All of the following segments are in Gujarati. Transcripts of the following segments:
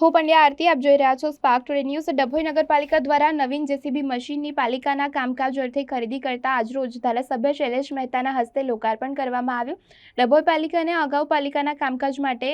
હું પંડ્યા આરતી, આપ જોઈ રહ્યા છો સ્પાર્ક ટુડે ન્યૂઝ ડભોઈ નગરપાલિકા દ્વારા નવીન જેસીબી મશીનની પાલિકાના કામકાજ અર્થે ખરીદી કરતા આજરોજ ધારાસભ્ય શૈલેષ મહેતાના હસ્તે લોકાર્પણ કરવામાં આવ્યું. ડભોઈ પાલિકાને અગાઉ પાલિકાના કામકાજ માટે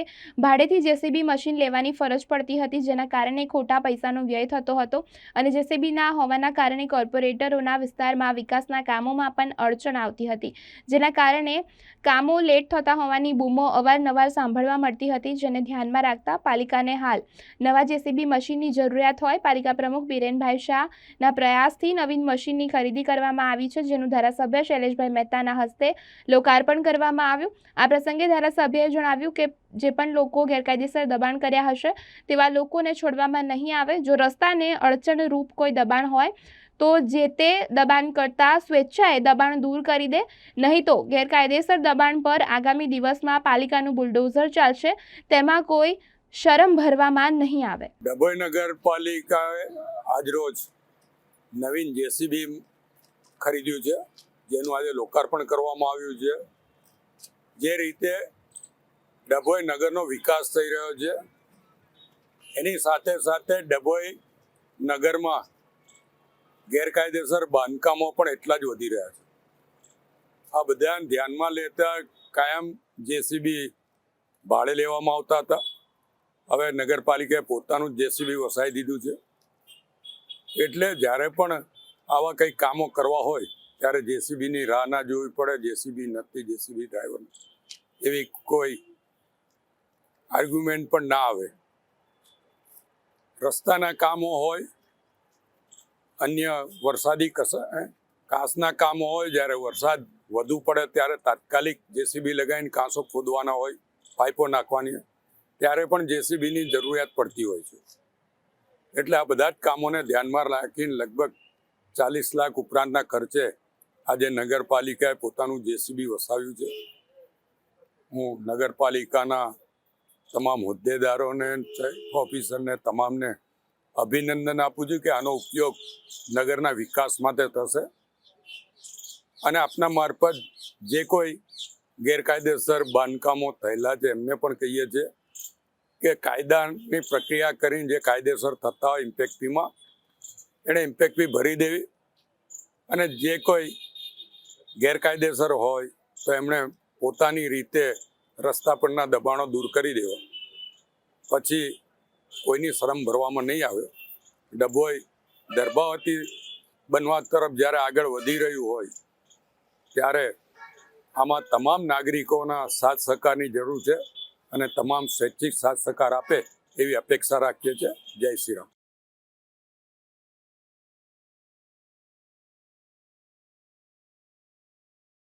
ભાડેથી જેસીબી મશીન લેવાની ફરજ પડતી હતી, જેના કારણે ખોટા પૈસાનો વ્યય થતો હતો અને જેસીબી ના હોવાના કારણે કોર્પોરેટરોના વિસ્તારમાં વિકાસના કામોમાં પણ અડચણ આવતી હતી, જેના કારણે કામો લેટ થતા હોવાની બૂમો અવારનવાર સાંભળવા મળતી હતી, જેને ધ્યાનમાં રાખતા પાલિકાને હાલ નવા જેસીબી મશીનની જરૂરિયાત હોય, પાલિકા પ્રમુખ બિરેનભાઈ શાહના પ્રયાસથી નવીન મશીનની ખરીદી કરવામાં આવી છે, જેનું ધારાસભ્ય શૈલેષભાઈ મહેતાના હસ્તે લોકાર્પણ કરવામાં આવ્યું. આ પ્રસંગે ધારાસભ્યએ જણાવ્યું કે જે પણ લોકો ગેરકાયદેસર દબાણ કર્યા હશે, તેવા લોકોને છોડવામાં નહીં આવે. જો રસ્તાને અડચણરૂપ કોઈ દબાણ હોય, તો જે તે દબાણ કરતા સ્વેચ્છાએ દબાણ દૂર કરી દે. નહીં તો ગેરકાયદેસર દબાણ પર આગામી દિવસમાં પાલિકાનું બુલડોઝર ચાલશે. તેમાં કોઈ શરમ ભરવામાં નહીં આવે. ડભોઈ નગરપાલિકાએ આજરોજ નવીન જેસીબી ખરીદ્યું છે, જેનું આજે લોકાર્પણ કરવામાં આવ્યું છે. જે રીતે ડભોઈ નગરનો વિકાસ થઈ રહ્યો છે, એની સાથે સાથે ડભોઈ નગરમાં ગેરકાયદેસર બાંધકામો પણ એટલા જ વધી રહ્યા છે. આ બધાને ધ્યાનમાં લેતા કાયમ જેસીબી ભાડે લેવામાં આવતા હતા. હવે નગરપાલિકાએ પોતાનું જેસીબી વસાવી દીધું છે. એટલે જ્યારે પણ આવા કંઈક કામો કરવા હોય, ત્યારે જેસીબીની રાહ ના જોવી પડે, જેસીબી નથી, જેસીબી ડ્રાઈવર એવી કોઈ આર્ગ્યુમેન્ટ પણ ના આવે. રસ્તાના કામો હોય, અન્ય વરસાદી કાંસના કામો હોય, જ્યારે વરસાદ વધુ પડે ત્યારે તાત્કાલિક જેસીબી લગાવીને કાંસો ખોદવાના હોય, પાઇપો નાખવાની હોય ત્યારે પણ જેસીબીની જરૂરિયાત પડતી હોય છે. એટલે આ બધા જ કામોને ધ્યાનમાં રાખીને લગભગ ચાલીસ લાખ ઉપરાંતના ખર્ચે આજે નગરપાલિકાએ પોતાનું જેસીબી વસાવ્યું છે. હું નગરપાલિકાના તમામ હોદ્દેદારોને ઓફિસરને, તમામને અભિનંદન આપું છું કે આનો ઉપયોગ નગરના વિકાસ માટે થશે. અને આપના મારફત જે કોઈ ગેરકાયદેસર બાંધકામો થયેલા છે, એમને પણ કહીએ છીએ. કે કાયદાની પ્રક્રિયા કરીને જે કાયદેસર થતા હોય ઇમ્પેક્ટ ફીમાં એણે ઇમ્પેક્ટ ફી ભરી દેવી. અને જે કોઈ ગેરકાયદેસર હોય, તો એમણે પોતાની રીતે રસ્તા પરના દબાણો દૂર કરી દેવા. પછી કોઈની શરમ ભરવામાં નહીં આવે. ડભોઈ દર્ભાવતી બનવા તરફ જ્યારે આગળ વધી રહ્યું હોય, ત્યારે આમાં તમામ નાગરિકોના સાથ સહકારની જરૂર છે. અને તમામ સ્વૈચ્છિક સાથ સહકાર આપે એવી અપેક્ષા રાખીએ છીએ. જય શ્રી રામ.